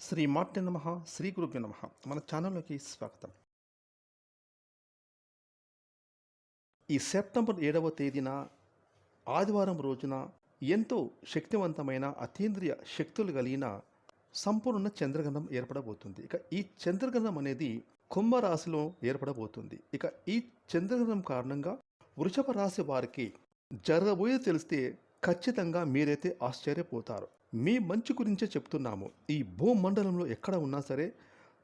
శ్రీ మాట్య నమ శ్రీ గురుభ్య నమ. మన ఛానల్లోకి స్వాగతం. ఈ సెప్టెంబర్ ఏడవ తేదీన ఆదివారం రోజున ఎంతో శక్తివంతమైన అతీంద్రియ శక్తులు కలిగిన సంపూర్ణ చంద్రగ్రహణం ఏర్పడబోతుంది. ఇక ఈ చంద్రగ్రహణం అనేది కుంభరాశిలో ఏర్పడబోతుంది. ఇక ఈ చంద్రగ్రహణం కారణంగా వృషభ రాశి వారికి జరగబోయేది తెలిస్తే ఖచ్చితంగా మీరైతే ఆశ్చర్యపోతారు. మీ మంచి గురించే చెప్తున్నాము. ఈ భూమండలంలో ఎక్కడ ఉన్నా సరే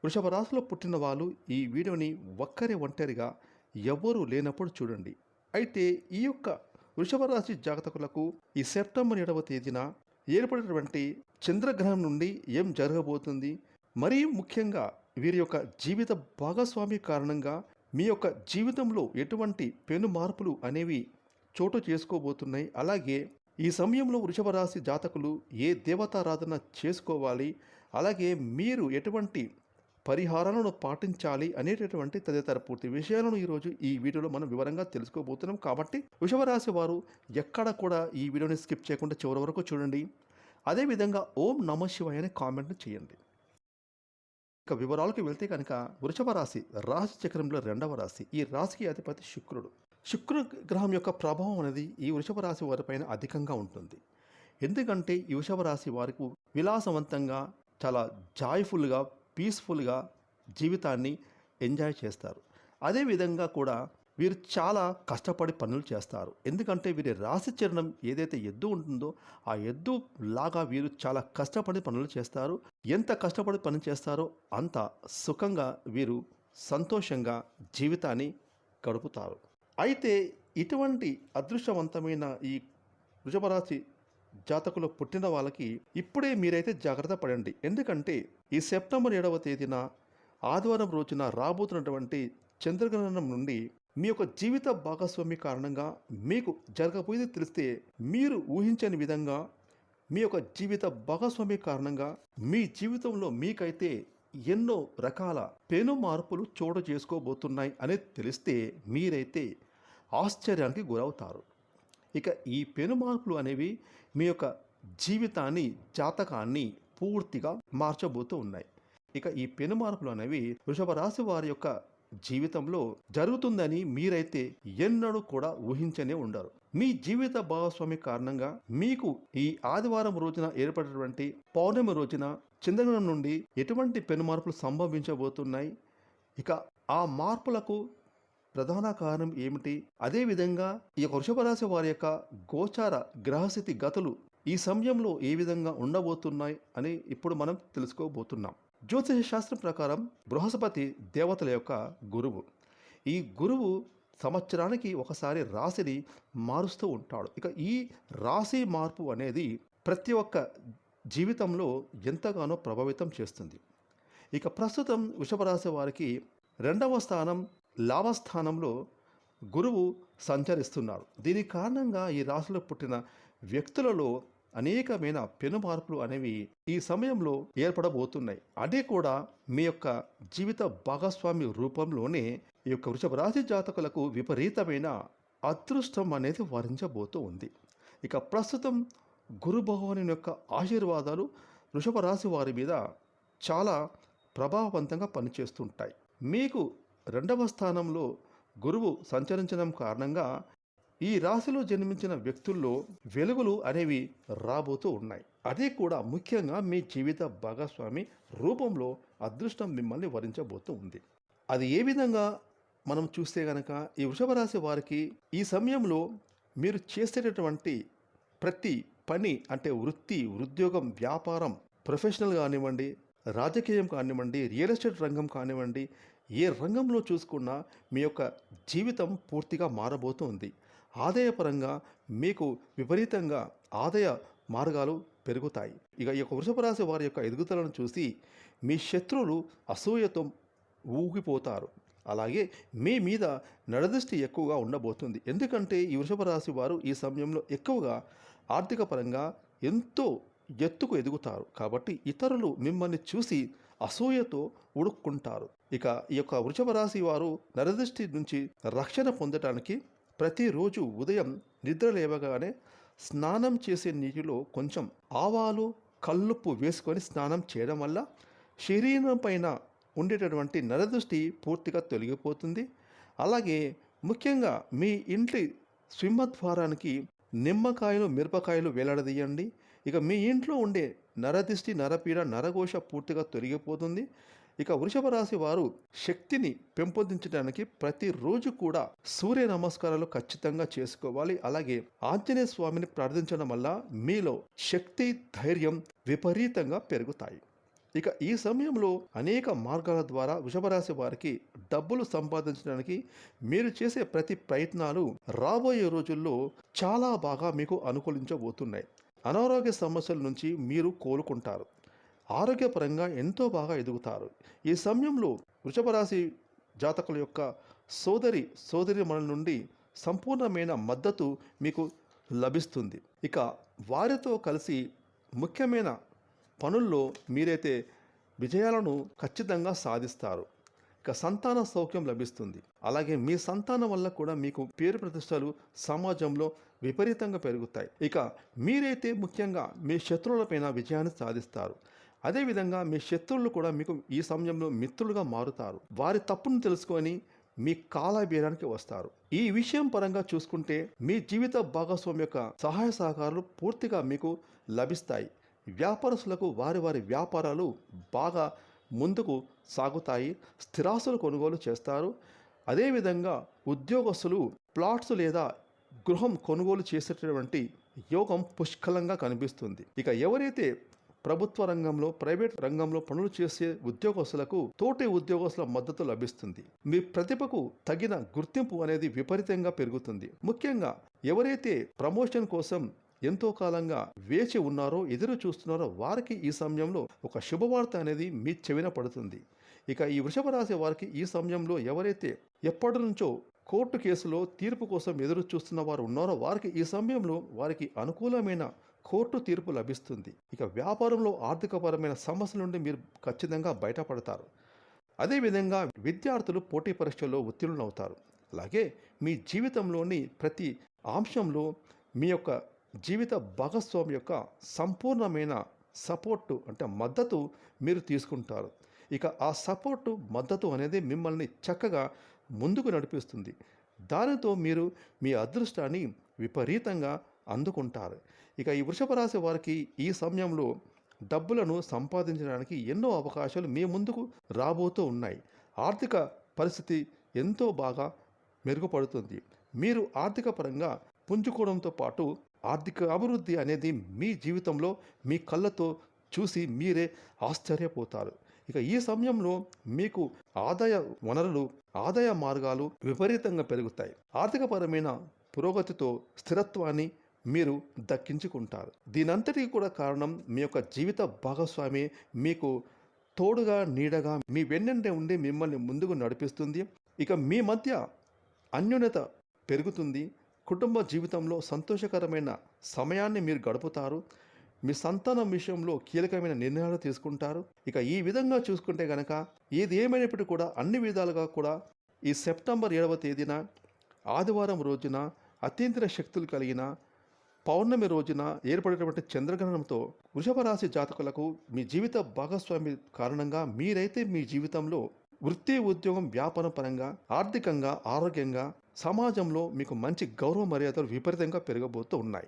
వృషభ రాశిలో పుట్టిన వాళ్ళు ఈ వీడియోని ఒక్కరే ఒంటరిగా ఎవ్వరూ లేనప్పుడు చూడండి. అయితే ఈ యొక్క వృషభ రాశి జాతకులకు ఈ సెప్టెంబర్ ఏడవ తేదీన ఏర్పడినటువంటి చంద్రగ్రహం నుండి ఏం జరగబోతుంది? మరీ ముఖ్యంగా వీరి యొక్క జీవిత భాగస్వామి కారణంగా మీ యొక్క జీవితంలో ఎటువంటి పెను మార్పులు అనేవి చోటు చేసుకోబోతున్నాయి. అలాగే ఈ సమయంలో వృషభ రాశి జాతకులు ఏ దేవతారాధన చేసుకోవాలి? అలాగే మీరు ఎటువంటి పరిహారాలను పాటించాలి అనేటటువంటి తదితర పూర్తి విషయాలను ఈరోజు ఈ వీడియోలో మనం వివరంగా తెలుసుకోబోతున్నాం. కాబట్టి వృషభ రాశి వారు ఎక్కడ కూడా ఈ వీడియోని స్కిప్ చేయకుండా చివరి వరకు చూడండి. అదేవిధంగా ఓం నమ శివాయ అనే కామెంట్ను చేయండి. ఇక వివరాలకు వెళ్తే కనుక వృషభ రాశి రాశి చక్రంలో రెండవ రాశి. ఈ రాశికి అధిపతి శుక్రుడు. శుక్ర గ్రహం యొక్క ప్రభావం అనేది ఈ వృషభ రాశి వారిపైన అధికంగా ఉంటుంది. ఎందుకంటే ఈ వృషభ రాశి వారికి విలాసవంతంగా చాలా జాయ్ఫుల్గా పీస్ఫుల్గా జీవితాన్ని ఎంజాయ్ చేస్తారు. అదేవిధంగా కూడా వీరు చాలా కష్టపడి పనులు చేస్తారు. ఎందుకంటే వీరి రాశి చరణం ఏదైతే ఎద్దు ఉంటుందో ఆ ఎద్దు లాగా వీరు చాలా కష్టపడి పనులు చేస్తారు. ఎంత కష్టపడి పని చేస్తారో అంత సుఖంగా వీరు సంతోషంగా జీవితాన్ని గడుపుతారు. అయితే ఇటువంటి అదృష్టవంతమైన ఈ వృషభరాశి జాతకులు పుట్టిన వాళ్ళకి ఇప్పుడే మీరైతే జాగ్రత్త పడండి. ఎందుకంటే ఈ సెప్టెంబర్ ఏడవ తేదీన ఆదివారం రోజున రాబోతున్నటువంటి చంద్రగ్రహణం నుండి మీ యొక్క జీవిత భాగస్వామి కారణంగా మీకు జరగబోయేది తెలిస్తే మీరు ఊహించని విధంగా మీ యొక్క జీవిత భాగస్వామి కారణంగా మీ జీవితంలో మీకైతే ఎన్నో రకాల పెను మార్పులు చోటు చేసుకోబోతున్నాయి అనేది తెలిస్తే మీరైతే ఆశ్చర్యానికి గురవుతారు. ఇక ఈ పెను మార్పులు అనేవి మీ యొక్క జీవితాన్ని జాతకాన్ని పూర్తిగా మార్చబోతూ ఉన్నాయి. ఇక ఈ పెను మార్పులు అనేవి వృషభ రాశి వారి యొక్క జీవితంలో జరుగుతుందని మీరైతే ఎన్నడూ కూడా ఊహించనే ఉండరు. మీ జీవిత భాగస్వామి కారణంగా మీకు ఈ ఆదివారం రోజున ఏర్పడినటువంటి పౌర్ణమి రోజున చంద్రగ్రహణం నుండి ఎటువంటి పెను మార్పులు సంభవించబోతున్నాయి? ఇక ఆ మార్పులకు ప్రధాన కారణం ఏమిటి? అదేవిధంగా ఈ యొక్క వారి యొక్క గోచార గ్రహస్థితి గతులు ఈ సమయంలో ఏ విధంగా ఉండబోతున్నాయి అని ఇప్పుడు మనం తెలుసుకోబోతున్నాం. జ్యోతిష శాస్త్రం ప్రకారం బృహస్పతి దేవతల యొక్క గురువు. ఈ గురువు సంవత్సరానికి ఒకసారి రాశిని మారుస్తూ ఉంటాడు. ఇక ఈ రాశి మార్పు అనేది ప్రతి ఒక్క జీవితంలో ఎంతగానో ప్రభావితం చేస్తుంది. ఇక ప్రస్తుతం వృషభ రాశి వారికి రెండవ స్థానం లాభస్థానంలో గురువు సంచరిస్తున్నాడు. దీని కారణంగా ఈ రాశిలో పుట్టిన వ్యక్తులలో అనేకమైన పెను మార్పులు అనేవి ఈ సమయంలో ఏర్పడబోతున్నాయి. అదే కూడా మీ యొక్క జీవిత భాగస్వామి రూపంలోనే ఈ యొక్క వృషభ రాశి జాతకులకు విపరీతమైన అదృష్టం అనేది వరించబోతూ ఉంది. ఇక ప్రస్తుతం గురు భగవాను యొక్క ఆశీర్వాదాలు వృషభ రాశి వారి మీద చాలా ప్రభావవంతంగా పనిచేస్తుంటాయి. మీకు రెండవ స్థానంలో గురువు సంచరించడం కారణంగా ఈ రాశిలో జన్మించిన వ్యక్తుల్లో వెలుగులు అనేవి రాబోతూ ఉన్నాయి. అదే కూడా ముఖ్యంగా మీ జీవిత భాగస్వామి రూపంలో అదృష్టం మిమ్మల్ని వరించబోతూ ఉంది. అది ఏ విధంగా మనం చూస్తే గనక ఈ వృషభ రాశి వారికి ఈ సమయంలో మీరు చేసేటటువంటి ప్రతి పని అంటే వృత్తి ఉద్యోగం వ్యాపారం ప్రొఫెషనల్ కానివ్వండి రాజకీయం కానివ్వండి రియల్ ఎస్టేట్ రంగం కానివ్వండి ఏ రంగంలో చూసుకున్నా మీ యొక్క జీవితం పూర్తిగా మారబోతుంది. ఆదాయపరంగా మీకు విపరీతంగా ఆదాయ మార్గాలు పెరుగుతాయి. ఇక ఈ యొక్క వృషభ రాశి వారి యొక్క ఎదుగుదలను చూసి మీ శత్రువులు అసూయతో ఊగిపోతారు. అలాగే మీ మీద నడదృష్టి ఎక్కువగా ఉండబోతుంది. ఎందుకంటే ఈ వృషభ రాశి వారు ఈ సమయంలో ఎక్కువగా ఆర్థిక పరంగా ఎంతో ఎత్తుకు ఎదుగుతారు. కాబట్టి ఇతరులు మిమ్మల్ని చూసి అసూయతో ఉడుక్కుంటారు. ఇక ఈ యొక్క వృషభ రాశి వారు నరదృష్టి నుంచి రక్షణ పొందటానికి ప్రతిరోజు ఉదయం నిద్ర లేవగానే స్నానం చేసే నీటిలో కొంచెం ఆవాలు కల్లుప్పు వేసుకొని స్నానం చేయడం వల్ల శరీరం పైన ఉండేటటువంటి నరదృష్టి పూర్తిగా తొలగిపోతుంది. అలాగే ముఖ్యంగా మీ ఇంటి సింహద్వారానికి నిమ్మకాయలు మిరపకాయలు వేలాడదీయండి. ఇక మీ ఇంట్లో ఉండే నరదిష్టి నరపీడ నరఘోష పూర్తిగా తొలగిపోతుంది. ఇక వృషభ రాశి వారు శక్తిని పెంపొందించడానికి ప్రతిరోజు కూడా సూర్య నమస్కారాలు ఖచ్చితంగా చేసుకోవాలి. అలాగే ఆంజనేయ స్వామిని ప్రార్థించడం వల్ల మీలో శక్తి ధైర్యం విపరీతంగా పెరుగుతాయి. ఇక ఈ సమయంలో అనేక మార్గాల ద్వారా వృషభరాశి వారికి డబ్బులు సంపాదించడానికి మీరు చేసే ప్రతి ప్రయత్నాలు రాబోయే రోజుల్లో చాలా బాగా మీకు అనుకూలించబోతున్నాయి. అనారోగ్య సమస్యల నుంచి మీరు కోలుకుంటారు. ఆరోగ్యపరంగా ఎంతో బాగా ఎదుగుతారు. ఈ సమయంలో వృషభరాశి జాతకుల యొక్క సోదరి సోదరి మనల నుండి సంపూర్ణమైన మద్దతు మీకు లభిస్తుంది. ఇక వారితో కలిసి ముఖ్యమైన పనుల్లో మీరైతే విజయాలను ఖచ్చితంగా సాధిస్తారు. ఇక సంతాన సౌఖ్యం లభిస్తుంది. అలాగే మీ సంతానం వల్ల కూడా మీకు పేరు ప్రతిష్టలు సమాజంలో విపరీతంగా పెరుగుతాయి. ఇక మీరైతే ముఖ్యంగా మీ శత్రువులపైన విజయాన్ని సాధిస్తారు. అదేవిధంగా మీ శత్రువులు కూడా మీకు ఈ సమయంలో మిత్రులుగా మారుతారు. వారి తప్పును తెలుసుకొని మీ కాలబేరానికి వస్తారు. ఈ విషయం పరంగా చూసుకుంటే మీ జీవిత భాగస్వామి యొక్క సహాయ సహకారాలు పూర్తిగా మీకు లభిస్తాయి. వ్యాపారస్తులకు వారి వారి వ్యాపారాలు బాగా ముందుకు సాగుతాయి. స్థిరాస్తులు కొనుగోలు చేస్తారు. అదేవిధంగా ఉద్యోగస్తులు ప్లాట్స్ లేదా గృహం కొనుగోలు చేసేటటువంటి యోగం పుష్కలంగా కనిపిస్తుంది. ఇక ఎవరైతే ప్రభుత్వ రంగంలో ప్రైవేట్ రంగంలో పనులు చేసే ఉద్యోగస్తులకు తోటి ఉద్యోగస్తుల మద్దతు లభిస్తుంది. మీ ప్రతిభకు తగిన గుర్తింపు అనేది విపరీతంగా పెరుగుతుంది. ముఖ్యంగా ఎవరైతే ప్రమోషన్ కోసం ఎంతో కాలంగా వేచి ఉన్నారో ఎదురు చూస్తున్నారో వారికి ఈ సమయంలో ఒక శుభవార్త అనేది మీ చెవిన పడుతుంది. ఇక ఈ వృషభ రాశి వారికి ఈ సమయంలో ఎవరైతే ఎప్పటి నుంచో కోర్టు కేసులో తీర్పు కోసం ఎదురు చూస్తున్న వారు ఉన్నారో వారికి ఈ సమయంలో వారికి అనుకూలమైన కోర్టు తీర్పు లభిస్తుంది. ఇక వ్యాపారంలో ఆర్థికపరమైన సమస్యల నుండి మీరు ఖచ్చితంగా బయటపడతారు. అదేవిధంగా విద్యార్థులు పోటీ పరీక్షల్లో ఉత్తీర్ణులవుతారు. అలాగే మీ జీవితంలోని ప్రతి అంశంలో మీ యొక్క జీవిత భాగస్వామి యొక్క సంపూర్ణమైన సపోర్టు అంటే మద్దతు మీరు తీసుకుంటారు. ఇక ఆ సపోర్టు మద్దతు అనేది మిమ్మల్ని చక్కగా ముందుకు నడిపిస్తుంది. దానితో మీరు మీ అదృష్టాన్ని విపరీతంగా అందుకుంటారు. ఇక ఈ వృషభ రాశి వారికి ఈ సమయంలో డబ్బులను సంపాదించడానికి ఎన్నో అవకాశాలు మీ ముందుకు రాబోతూ ఉన్నాయి. ఆర్థిక పరిస్థితి ఎంతో బాగా మెరుగుపడుతుంది. మీరు ఆర్థిక పరంగా పుంజుకోవడంతో పాటు ఆర్థిక అభివృద్ధి అనేది మీ జీవితంలో మీ కళ్ళతో చూసి మీరే ఆశ్చర్యపోతారు. ఇక ఈ సమయంలో మీకు ఆదాయ వనరులు ఆదాయ మార్గాలు విపరీతంగా పెరుగుతాయి. ఆర్థికపరమైన పురోగతితో స్థిరత్వాన్ని మీరు దక్కించుకుంటారు. దీనంతటికి కూడా కారణం మీ యొక్క జీవిత భాగస్వామి మీకు తోడుగా నీడగా మీ వెన్నంటే ఉండి మిమ్మల్ని ముందుకు నడిపిస్తుంది. ఇక మీ మధ్య అన్యోన్యత పెరుగుతుంది. కుటుంబ జీవితంలో సంతోషకరమైన సమయాన్ని మీరు గడుపుతారు. మీ సంతానం విషయంలో కీలకమైన నిర్ణయాలు తీసుకుంటారు. ఇక ఈ విధంగా చూసుకుంటే గనక ఏది ఏమైనప్పటికీ కూడా అన్ని విధాలుగా కూడా ఈ సెప్టెంబర్ ఏడవ తేదీన ఆదివారం రోజున అత్యంతర శక్తులు కలిగిన పౌర్ణమి రోజున ఏర్పడేటువంటి చంద్రగ్రహణంతో వృషభ రాశి జాతకులకు మీ జీవిత భాగస్వామి కారణంగా మీరైతే మీ జీవితంలో వృత్తి ఉద్యోగం వ్యాపారం పరంగా ఆర్థికంగా ఆరోగ్యంగా సమాజంలో మీకు మంచి గౌరవ మర్యాదలు విపరీతంగా పెరగబోతూ ఉన్నాయి.